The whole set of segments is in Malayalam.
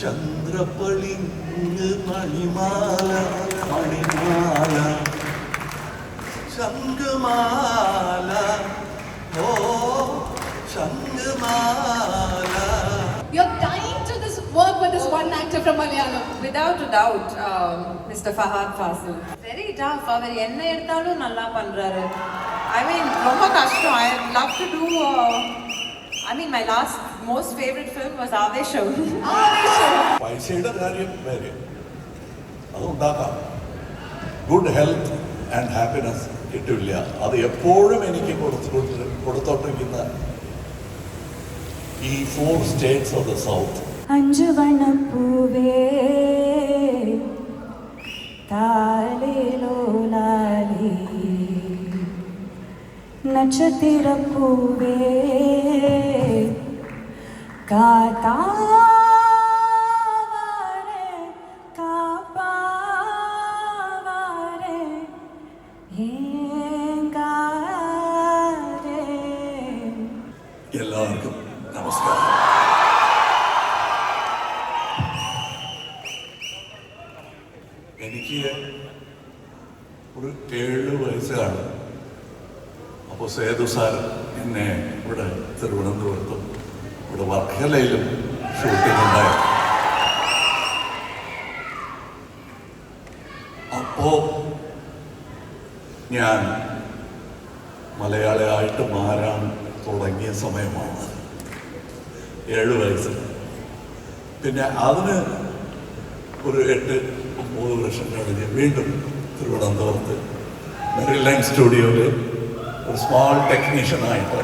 ചന്ദ്രപ്പളിങ്ങ് മണിമാല മണിമാല ശംഖുമാല ഓ ശംഖുമാല You're dying to this work with this one actor from Malayalam. Without a doubt, um, Mr. Fahad Fasil. Very tough. அவர் என்ன எடுத்தாலும் நல்லா பண்றாரு ஐ மீன் ரொம்ப கஷ்டம் I love to do I mean my last most favourite film was Aavesham പൈസയുടെ കാര്യം വേറെ അതുണ്ടാക്കാം ഗുഡ് ഹെൽത്ത് ആൻഡ് ഹാപ്പിനെസ് കിട്ടില്ല. അത് എപ്പോഴും എനിക്ക് കൊടുത്തു കൊടുത്തോണ്ടിരിക്കുന്ന ഈ four states of the south അഞ്ചു വണ്ണപ്പൂവേ താലേലോലാലേ നക്ഷത്രപ്പൂവേ കാത്താവാരെ സേതു സാർ എന്നെ ഇവിടെ തിരുവനന്തപുരത്തും ഇവിടെ വർക്കലയിലും ഷൂട്ടിംഗ് ഉണ്ടായി അപ്പോ ഞാൻ മലയാളിയായിട്ട് മാറാൻ തുടങ്ങിയ സമയമാണ്. ഏഴ് വയസ്സ്. പിന്നെ അതിന് ഒരു എട്ട് ഒമ്പത് വർഷം കഴിഞ്ഞ് വീണ്ടും തിരുവനന്തപുരത്ത് മെറിലൈൻ സ്റ്റുഡിയോയിൽ ഒരു സ്മോൾ ടെക്നീഷ്യനായിട്ട്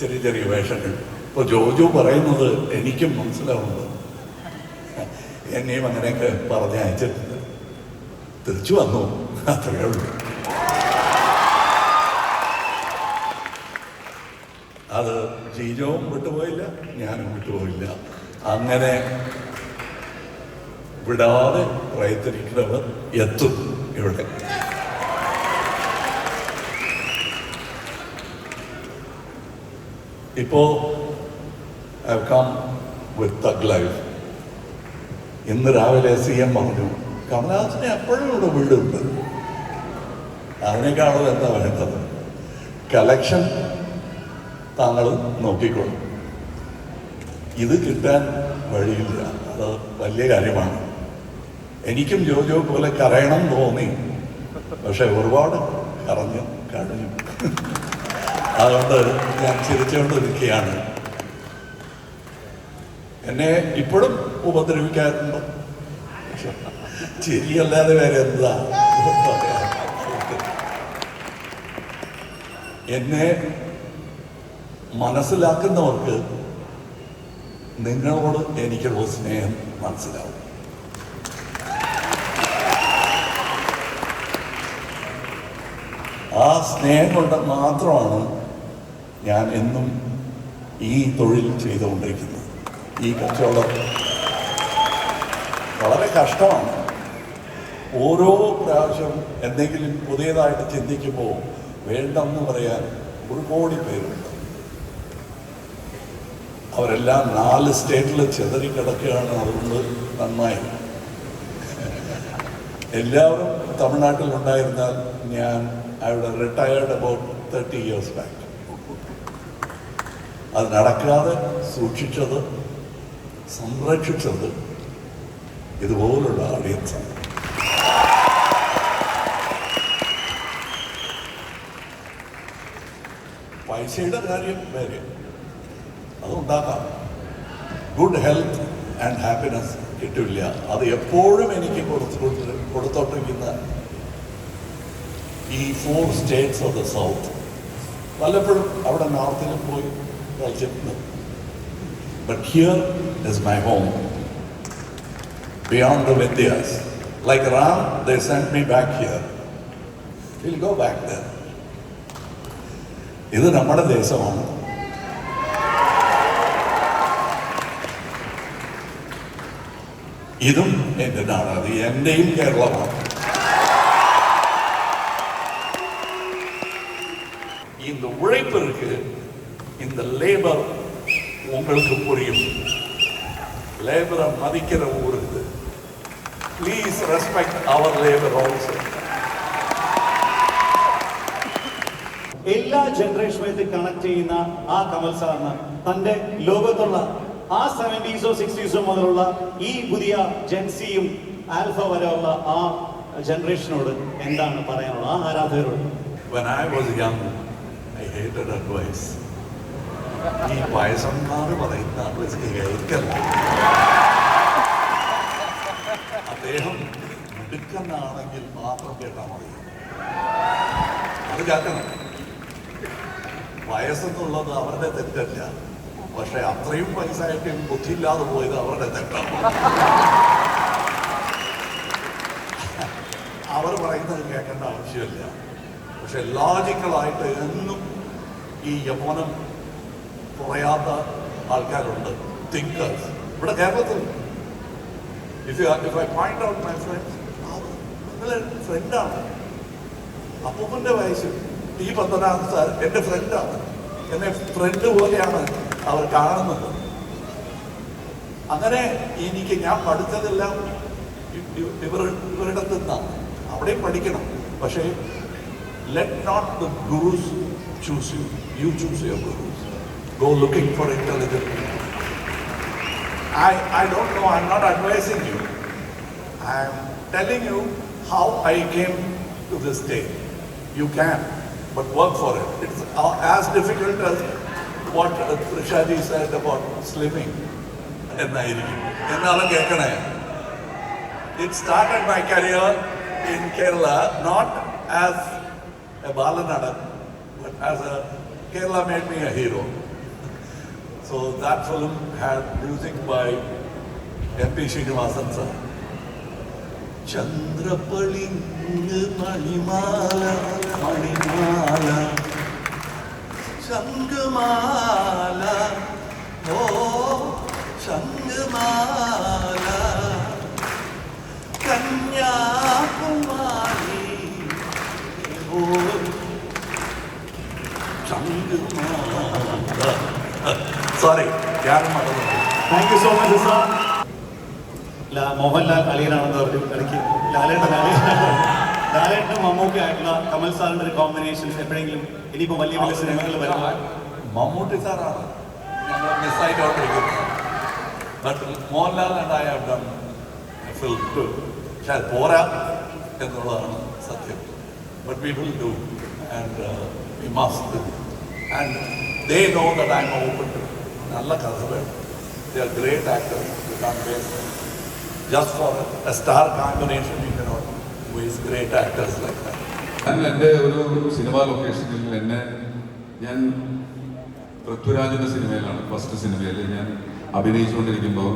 ചെറിയ ചെറിയ വേഷങ്ങൾ. ഇപ്പോൾ ജോജു പറയുന്നത് എനിക്കും മനസ്സിലാവുന്നത്. എന്നെയും അങ്ങനെയൊക്കെ പറഞ്ഞ് അയച്ചിട്ടുണ്ട്. തിരിച്ചു വന്നു. അത്രയേ ഉള്ളൂ. അത് ജീജവും വിട്ടുപോയില്ല ഞാനും വിട്ടുപോയില്ല. അങ്ങനെ വിടാതെ പ്രയത്നിക്കുന്നവർ എത്തും ഇവിടെ. ഇപ്പോ I come with Thug Life ഇന്ന് രാവിലെ സി എം പറഞ്ഞു കമലഹാസനെ എപ്പോഴും ഇവിടെ വീടുണ്ട്. അതിനേക്കാളും എന്താ വേണ്ടത്? കലക്ഷൻ താങ്കൾ നോക്കിക്കോളും. ഇത് കിട്ടാൻ വഴിയില്ല. അത് വലിയ കാര്യമാണ്. എനിക്കും ജോജോ പോലെ കരയണം തോന്നി. പക്ഷെ ഒരുപാട് കറഞ്ഞു കഴിഞ്ഞു അതുകൊണ്ട് ഞാൻ ചിരിച്ചുകൊണ്ട് നിൽക്കുകയാണ് എന്നെ ഇപ്പോഴും ഉപദ്രവിക്കാറുണ്ട്? ചിരിയല്ലാതെ വേറെ എന്താ? എന്നെ മനസ്സിലാക്കുന്നവർക്ക് നിങ്ങളോട് എനിക്കുള്ള സ്നേഹം മനസ്സിലാവും. ആ സ്നേഹം കൊണ്ട് മാത്രമാണ് ഞാൻ എന്നും ഈ തൊഴിൽ ചെയ്തുകൊണ്ടിരിക്കുന്നത് ഈ കച്ചവടം വളരെ കഷ്ടമാണ്. ഓരോ പ്രാവശ്യം എന്തെങ്കിലും പുതിയതായിട്ട് ചിന്തിക്കുമ്പോൾ വേണ്ടെന്ന് പറയാൻ ഒരു കോടി പേരുണ്ട്. അവരെല്ലാം നാല് സ്റ്റേറ്റിൽ ചെതറിക്കിടക്കുകയാണ് അതുകൊണ്ട് നന്നായി. എല്ലാവരും തമിഴ്നാട്ടിൽ ഉണ്ടായിരുന്നാൽ ഞാൻ അവിടെ retired about thirty years back അത് നടക്കാതെ സൂക്ഷിച്ചത് സംരക്ഷിച്ചത് ഇതുപോലുള്ള ഓഡിയൻസാണ് പൈസയുടെ കാര്യം വേറെ. അതുണ്ടാക്കാം. ഗുഡ് ഹെൽത്ത് ആൻഡ് ഹാപ്പിനെസ് കിട്ടില്ല. അത് എപ്പോഴും എനിക്ക് കൊടുത്തു കൊടുത്തോണ്ടിരിക്കുന്ന ഈ four states of the south വല്ലപ്പോഴും അവിടെ നോർത്തിലും പോയി കളിച്ചിട്ടുണ്ട് but here is my home beyond the videos like Ram they send me back here will go back there ഇത് നമ്മുടെ ദേശമാണ് ഇതും എൻ്റെ നാട് അത് എൻ്റെയും കേരളമാണ് லேபர் உங்களுக்கு புரியும் லேபரை மதிக்கிற ஊர் இது please respect our labour also എല്ലാ ജനറേഷനുമായിട്ട് കണക്ട് ചെയ്യുന്ന ആ കമൽ സാറിന് തന്റെ ലോകത്തുള്ള ആ സെവൻറ്റീസോ സിക്സ്റ്റീസോ മുതലുള്ള ഈ പുതിയ ജെൻസിയും ആൽഫ വരെയുള്ള ആ ജനറേഷനോട് എന്താണ് പറയാനുള്ളത് ആ ആരാധകരോട് When I was young, I hated advice. ഈ വയസ്സന്മാർ പറയുന്ന advice കേൾക്കല്ല അദ്ദേഹം മിടുക്കെന്നാണെങ്കിൽ മാത്രം കേട്ടാൽ മതി. അത് കേൾക്കണം. വയസ്സെന്നുള്ളത് അവരുടെ തെറ്റല്ല. പക്ഷെ അത്രയും വയസ്സായിട്ടും ബുദ്ധിയില്ലാതെ പോയത് അവരുടെ തെറ്റാണ്. അവർ പറയുന്നത് കേൾക്കേണ്ട ആവശ്യമില്ല. പക്ഷെ ലോജിക്കലായിട്ട് എന്നും ഈ യൗവനം കുറയാത്ത ആൾക്കാരുണ്ട്. തിങ്കേഴ്സ് ഇവിടെ കേരളത്തിൽ. If you if I point out my friends നിങ്ങളെ ഫ്രണ്ടാണ് അപ്പൂപ്പന്റെ വയസ്സ് ഈ പത്മനാഭൻ സാർ എന്റെ ഫ്രണ്ടാണ് എന്നെ ഫ്രണ്ട് പോലെയാണ് അവർ കാണുന്നത്. അങ്ങനെ എനിക്ക് ഞാൻ പഠിച്ചതെല്ലാം ഇവർ ഇവരുടെ നിന്നാണ് അവിടെയും പഠിക്കണം. പക്ഷേ let not the gurus choose you you choose your Go looking for intelligent people. I, I don't know, I'm not advising you. I'm telling you how I came to this day. You can, but work for it. It's as difficult as what Prashadi said about slimming. It started my career in Kerala, not as a Balanadan, but as a Kerala made me a hero. So that film had music by M.P. Srinivasan sir. ചന്ദ്രപ്പളിങ് മണിമാല മണിമാല ശംഖമാല ഓ ശംഖമാല കന്യാകുമാരി ഓ ശംഖമാല സോറി മറന്നു thank you so much sir Mohanlal അളിയനാണെന്ന് പറഞ്ഞു ഇടയ്ക്ക് ലാലേട്ടൻ അളിയനാണ് ലാലേട്ടനും മമ്മൂക്കി ആയിട്ടുള്ള കമൽ സാറിന്റെ ഒരു കോമ്പിനേഷൻ എപ്പോഴെങ്കിലും ഇനിയിപ്പോ വലിയ വലിയ സിനിമകൾ വരുമ്പോൾ മമ്മൂട്ടി സാറാണ്? ഞങ്ങൾ മിസ്സായിട്ടോണ്ടിരിക്കുന്നത് but Mohanlal and I have done two പക്ഷെ അത് പോരാ എന്നുള്ളതാണ് സത്യം. But we will do and we must and they know that I am open to നല്ല കഥ വേണം they are great actor just for a star combination great actors like ഞാൻ എന്റെ ഒരു സിനിമ ലൊക്കേഷനിൽ എന്നെ ഞാൻ പൃഥ്വിരാജിന്റെ സിനിമയിലാണ് ഫസ്റ്റ് സിനിമയിൽ ഞാൻ അഭിനയിച്ചുകൊണ്ടിരിക്കുമ്പോൾ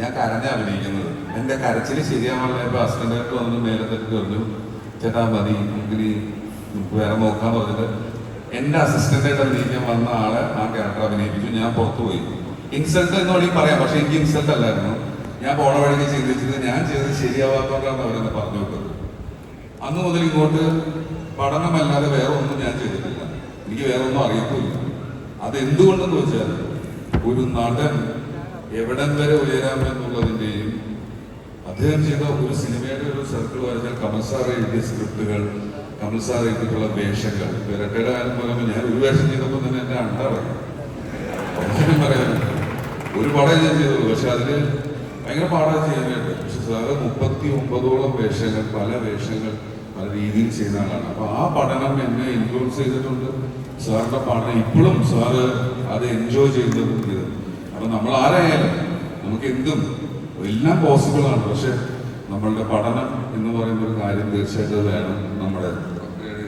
ഞാൻ കരഞ്ഞ അഭിനയിക്കുന്നത്. എന്റെ കരച്ചിൽ ശരിയാവാനുള്ള അസിസ്റ്റന്റായിട്ട് വന്ന് മേലെ തട്ടി പറഞ്ഞു ചേട്ടാ മതി ഇനി നമുക്ക് വേറെ നോക്കാൻ പറഞ്ഞിട്ട് എന്റെ അസിസ്റ്റന്റായിട്ട് അഭിനയിക്കാൻ വന്ന ആളെ ആ ക്യാരക്ടർ അഭിനയിപ്പിച്ചു. ഞാൻ പുറത്തു പോയി. ഇൻസൾട്ട് എന്ന് വേണമെങ്കിൽ പറയാം പക്ഷെ എനിക്ക് ഇൻസൾട്ട് അല്ലായിരുന്നു. ഞാൻ പോണ വഴിക്ക് ചിന്തിച്ചത് ഞാൻ ചെയ്തത് ശരിയാവാത്തോണ്ടാണ് അവരെന്നെ പറഞ്ഞു വിട്ടത്. അന്ന് മുതൽ ഇങ്ങോട്ട് പഠനമല്ലാതെ വേറെ ഒന്നും ഞാൻ ചെയ്തിട്ടില്ല. എനിക്ക് വേറെ ഒന്നും അറിയത്തില്ല അത് എന്തുകൊണ്ടെന്ന് വെച്ചാൽ ഒരു നടൻ എവിടെ വരെ ഉയരാമെന്നുള്ളതിന്റെയും അദ്ദേഹം ചെയ്ത ഒരു സിനിമയുടെ ഒരു സർക്കിൾ വരച്ചാൽ കമൽ സാർ എഴുതിയ സ്ക്രിപ്റ്റുകൾ കമൽ സാർ വേഷങ്ങൾ. ഇരട്ടയുടെ കാര്യം പറയുമ്പോൾ ഞാൻ ഒരു വേഷം ചെയ്തപ്പോൾ തന്നെ എന്റെ അണ്ട ഒന്നും പറയാനില്ല. ഒരു പടം ഞാൻ ചെയ്തുള്ളൂ. പക്ഷെ അതിന് ഭയങ്കര പാടാൻ ചെയ്യാനായിട്ട്. പക്ഷെ സാറ് മുപ്പത്തി ഒമ്പതോളം വേഷങ്ങൾ പല വേഷങ്ങൾ പല രീതിയിൽ ചെയ്യുന്ന ആളാണ്. അപ്പൊ ആ പഠനം എന്നെ ഇൻഫ്ലുവൻസ് ചെയ്തിട്ടുണ്ട്. സാറിന്റെ പഠനം ഇപ്പോഴും സാറ് അത് എൻജോയ് ചെയ്യുന്നതും ഇത് അപ്പൊ നമ്മൾ ആരായാലും നമുക്ക് എന്തും എല്ലാം പോസിബിൾ ആണ്. പക്ഷെ നമ്മളുടെ പഠനം എന്ന് പറയുന്ന ഒരു കാര്യം തീർച്ചയായിട്ടും വേണം നമ്മുടെ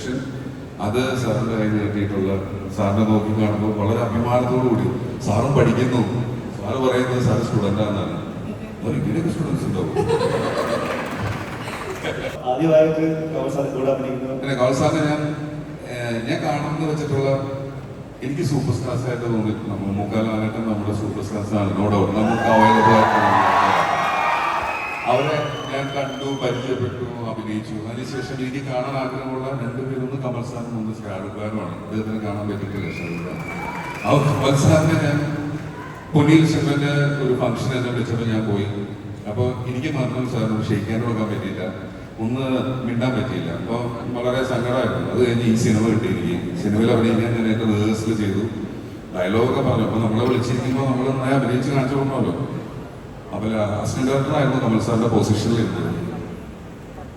അപ്ഗ്രേഡേഷൻ അത് സാറിന്റെ കയ്യിൽ കിട്ടിയിട്ടുള്ള സാറിനെ നോക്കി കാണുമ്പോൾ വളരെ അഭിമാനത്തോടു കൂടി സാറും പഠിക്കുന്നു. സാറ് പറയുന്നത് സാറ് സ്റ്റുഡന്റ് ആണെന്നാണ്. അപ്പോൾ ഇങ്ങനെയൊക്കെ സ്റ്റുഡൻസ് ഉണ്ടാവും. ആദ്യമായിട്ട് ഞാൻ ഞാൻ കാണുന്നത് വെച്ചിട്ടുള്ള എനിക്ക് സൂപ്പർ സ്റ്റാർസ് ആയിട്ട് തോന്നിയിട്ടുണ്ട് മമ്മൂക്കാലാനായിട്ടും നമ്മുടെ സൂപ്പർ സ്റ്റാർസ് ആണ്. നോ ഡൗട്ട് നമുക്ക് അവൈലബിൾ ആയിട്ടുള്ള അവരെ ഞാൻ കണ്ടു പരിചയപ്പെട്ടു അഭിനയിച്ചു. അതിനുശേഷം എനിക്ക് കാണാൻ ആഗ്രഹമുള്ള രണ്ടുപേരും ഒന്ന് കമൽ സാറിന് ഒന്ന് ഷാറുഖ് അദ്ദേഹത്തിന് കാണാൻ പറ്റിയിട്ടില്ല ഷാറുഖ് ഖാൻ ആ കമൽ സാറിനെ ഞാൻ പൊന്നിയിൽ ശിവന്റെ ഒരു ഫംഗ്ഷൻ എന്നെ വിളിച്ചപ്പോൾ ഞാൻ പോയി. അപ്പോൾ എനിക്ക് മാത്രം സാറിനോട് ക്ഷയിക്കാൻ കൊടുക്കാൻ പറ്റിയില്ല. ഒന്ന് മിണ്ടാൻ പറ്റിയില്ല. അപ്പോൾ വളരെ സങ്കടമായിരുന്നു. അത് കഴിഞ്ഞ് ഈ സിനിമ കിട്ടി സിനിമയിൽ അഭിനയിക്കാൻ ഞാൻ എന്റെ റിഹേഴ്സൽ ചെയ്തു. ഡയലോഗൊക്കെ പറഞ്ഞു. അപ്പോൾ നമ്മളെ വിളിച്ചിരിക്കുമ്പോൾ നമ്മൾ നന്നായി അഭിനയിച്ച് കാണിച്ചു കൊടുക്കണമല്ലോ. അപ്പോൾ അസിസ്റ്റന്റ് ഡയറക്ടറായിരുന്നു കമൽ സാറിന്റെ പൊസിഷനിൽ ഇരുന്നത്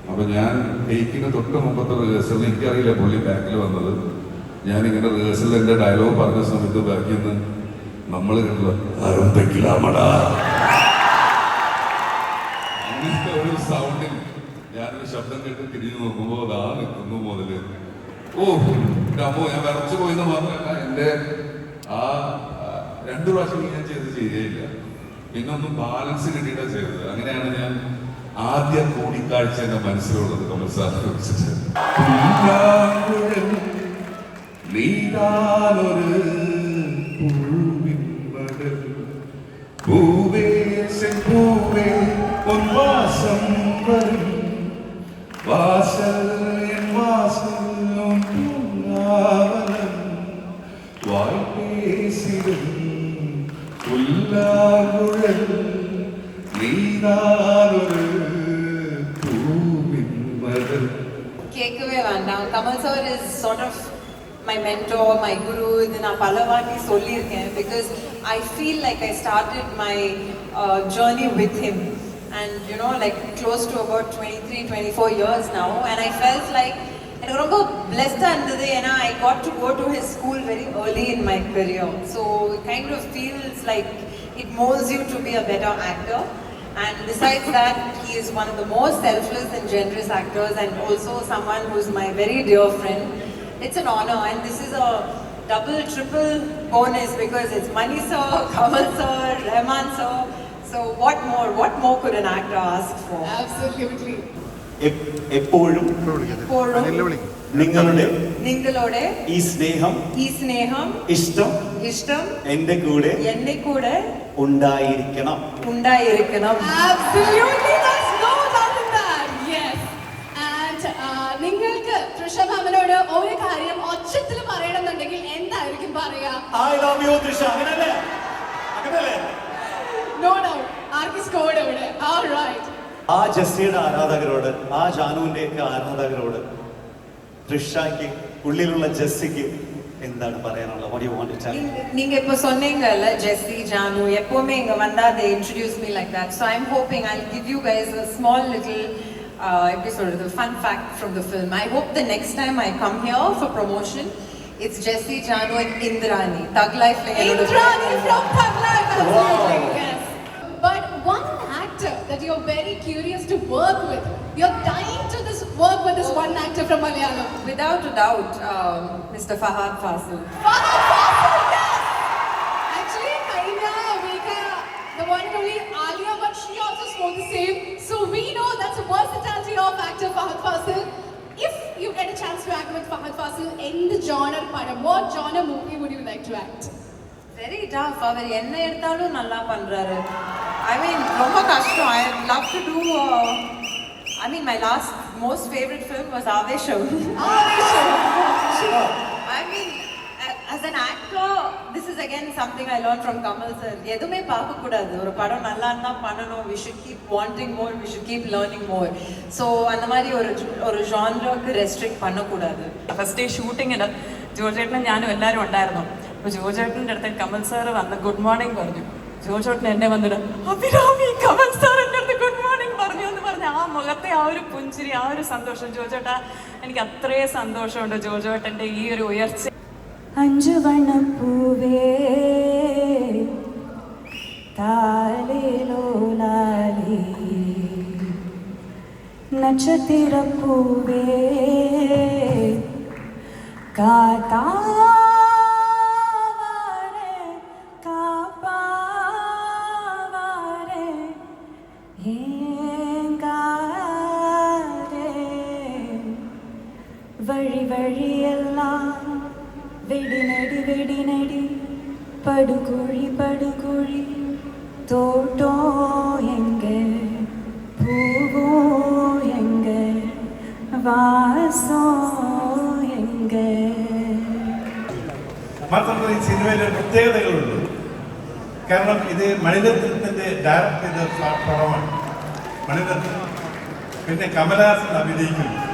അപ്പൊ ഞാൻ ടേക്കിന് തൊട്ട് മുമ്പത്തെ റിഹേഴ്സലിൽ എനിക്കറിയില്ല പുള്ളി ബാക്കിൽ വന്നത്. ഞാൻ ഇങ്ങനെ റിഹേഴ്സലിൽ എന്റെ ഡയലോഗ് പറഞ്ഞ സമയത്ത് ബാക്കിൽ നിന്ന് നമ്മൾ കണ്ടത് അങ്ങനത്തെ ഒരു സൗണ്ടിൽ ഞാനൊരു ശബ്ദം കേട്ട് തിരിഞ്ഞു നോക്കുമ്പോൾ അതാ നിൽക്കുന്നു മുതൽ. ഓ അമ്മോ ഞാൻ വിറച്ചു പോയെന്ന് മാത്രമല്ല എന്റെ ആ രണ്ടു പ്രാവശ്യം ഞാൻ ചെയ്ത് ചെയ്യുകയില്ല പിന്നെ ബാലൻസ് കിട്ടിയിട്ട് ചെയ്തത്. അങ്ങനെയാണ് ഞാൻ ആദ്യ കൂടിക്കാഴ്ച എന്റെ മനസ്സിലുള്ളത് കമൽ സാറിനെ மை மென்டோ மை குரு இது நான் பல வாட்டி சொல்லியிருக்கேன் because I feel like I started my journey with him and you know like close to about twenty three twenty four years now and I felt like எனக்கு ரொம்ப பிளெஸ்டாக இருந்தது ஏன்னா I got to go to his school very early in my career so kind of feels like it moulds you to be a better actor And besides that, he is one of the most selfless and generous actors, and also someone who's my very dear friend. It's an honor, and this is a double, triple bonus because it's Mani sir, Kamal sir, Rahman sir. So what more? What more could an actor ask for? Absolutely. എപ്പോഴും നിങ്ങളുടെ നിങ്ങളുടെ ee ഈ സ്നേഹം ഈ സ്നേഹം ഇഷ്ടം ഇഷ്ടം എന്റെ കൂടെ എന്റെ കൂടെ ഉണ്ടായിരിക്കണം ഉണ്ടായിരിക്കണം ഒരു കാര്യം ഒച്ചത്തിൽ പറയണമെന്നുണ്ടെങ്കിൽ എന്തായിരിക്കും പറയാ ഐ ലവ് യു തൃഷ അങ്ങനല്ലേ അങ്ങനല്ലേ നോ ഡൗട്ട് ആർക്ക് സ്കോഡ് ഇവിടെ All right. ആ ജസ്സിയുടെ ആരാധകരോട് ആ ജാനുവിന്റെ ഒക്കെ ആരാധകരോട് തൃഷയ്ക്ക് ഉള്ളിലുള്ള ജസ്സിക്ക് എന്താണ് പറയാനുള്ളത് What do you want to tell? நீங்க- நீங்க இப்போ சொன்னீங்கல்ல ஜெஸ்ஸி ஜானு எப்பவுமே இங்க வந்தா they introduce me like that so i'm hoping i'll give you guys a small little uh, episode the fun fact from the film i hope the next time i come here for promotion it's jesse janu and indrani thug life Indrani from Thug Life, absolutely, Wow. yes. But one actor that you're very curious to work with, you're dying to this work with this one actor from Malayalam. without a doubt um, mr fahad fasil Fahad Fasil, actor Fahad Fasil. If you get a chance to act with Fahad Fasil in the genre padam, what genre movie would you like to act? Very tough அவர் என்ன எடுத்தாலும் நல்லா பண்றாரு ஐ மீன் ரொம்ப கஷ்டம் I love to do I mean my last most favourite film was Avesham I mean as an actor this is again something i learned from kamal sir எதுவுமே பார்க்க கூடாது ஒரு படம் நல்லா இருந்தா பண்ணணும் we should keep wanting more we should keep learning more so அந்த மாதிரி ஒரு ஒரு ஜான்ராக்கு ரெஸ்ட்ரிக்ட் பண்ணக்கூடாது ഫസ്റ്റ് ഡേ ഷൂട്ടിങ്ങിന് ജോജേട്ടനും ഞാനും എല്ലാവരും ഉണ്ടായിരുന്നു അപ്പോൾ ജോജേട്ടൻ്റെ അടുത്ത് കമൽ സാറ് വന്ന് ഗുഡ് മോർണിംഗ് പറഞ്ഞു ജോജേട്ടൻ എന്നെ വന്നിട്ട് അഭിരാമി കമൽ സാർ എൻ്റെ അടുത്ത് ഗുഡ് മോർണിംഗ് പറഞ്ഞു എന്ന് പറഞ്ഞ ആ മുഖത്തെ ആ ഒരു പുഞ്ചിരി ആ ഒരു സന്തോഷം ജോജേട്ടാ എനിക്ക് അത്രയും സന്തോഷമുണ്ട് ജോജേട്ടൻ്റെ ഈ ഒരു ഉയർച്ച அஞ்சு வண்ணப்பூவே தாலேலோலாலே நட்சத்திரப்பூவே காத்தாவாரே காப்பாவாரே ஏங்காரே வழி வழியல்ல വെടിനടി വെടിനടി പടുകുഴി പടുകുഴി തോട്ടോ എങ്ക പൂവോ എങ്ക വാസോ എങ്ക. മാത്രമല്ല സിനിമയിലെ പ്രത്യേകതകളുണ്ട്. കാരണം ഇത് മണിരത്നത്തിന്റെ ഡയറക്ട് ചെയ്ത പടമാണ്. മണിരത്നം. പിന്നെ കമലഹാസൻ അഭിനയിക്കുന്നു.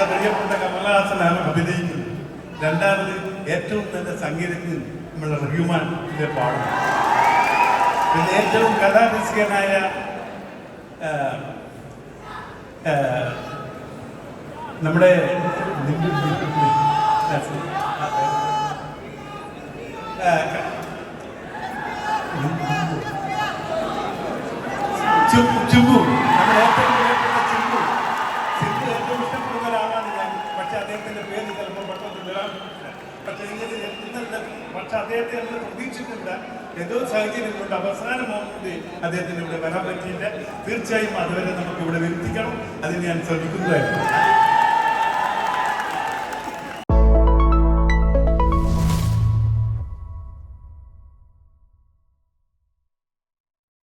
നമ്മ- ഇവിടെ പ്രിയപ്പെട്ട കമലഹാസനാണ് അഭിനയിക്കുന്നത് രണ്ടാമത് ഏറ്റവും നല്ല സംഗീതജ്ഞൻ നമ്മുടെ റഹ്മാന്റെ പാടും പിന്നെ ഏറ്റവും കഥാരസികനായ നമ്മുടെ ചുമ്പു ചുമ്പു പക്ഷെ എത്തുന്നുണ്ട്. പക്ഷെ അദ്ദേഹത്തെ നമ്മൾ പ്രതീക്ഷിച്ചില്ല ഏതോ സാഹചര്യം കൊണ്ട് അവസാന മോമെന്റ് അദ്ദേഹത്തിന് ഇവിടെ വരാൻ പറ്റിയില്ല. തീർച്ചയായും അതുവരെ നമുക്ക് ഇവിടെ വരുത്തിക്കണം. അതിന് ഞാൻ ശ്രമിക്കുന്നതായിരുന്നു.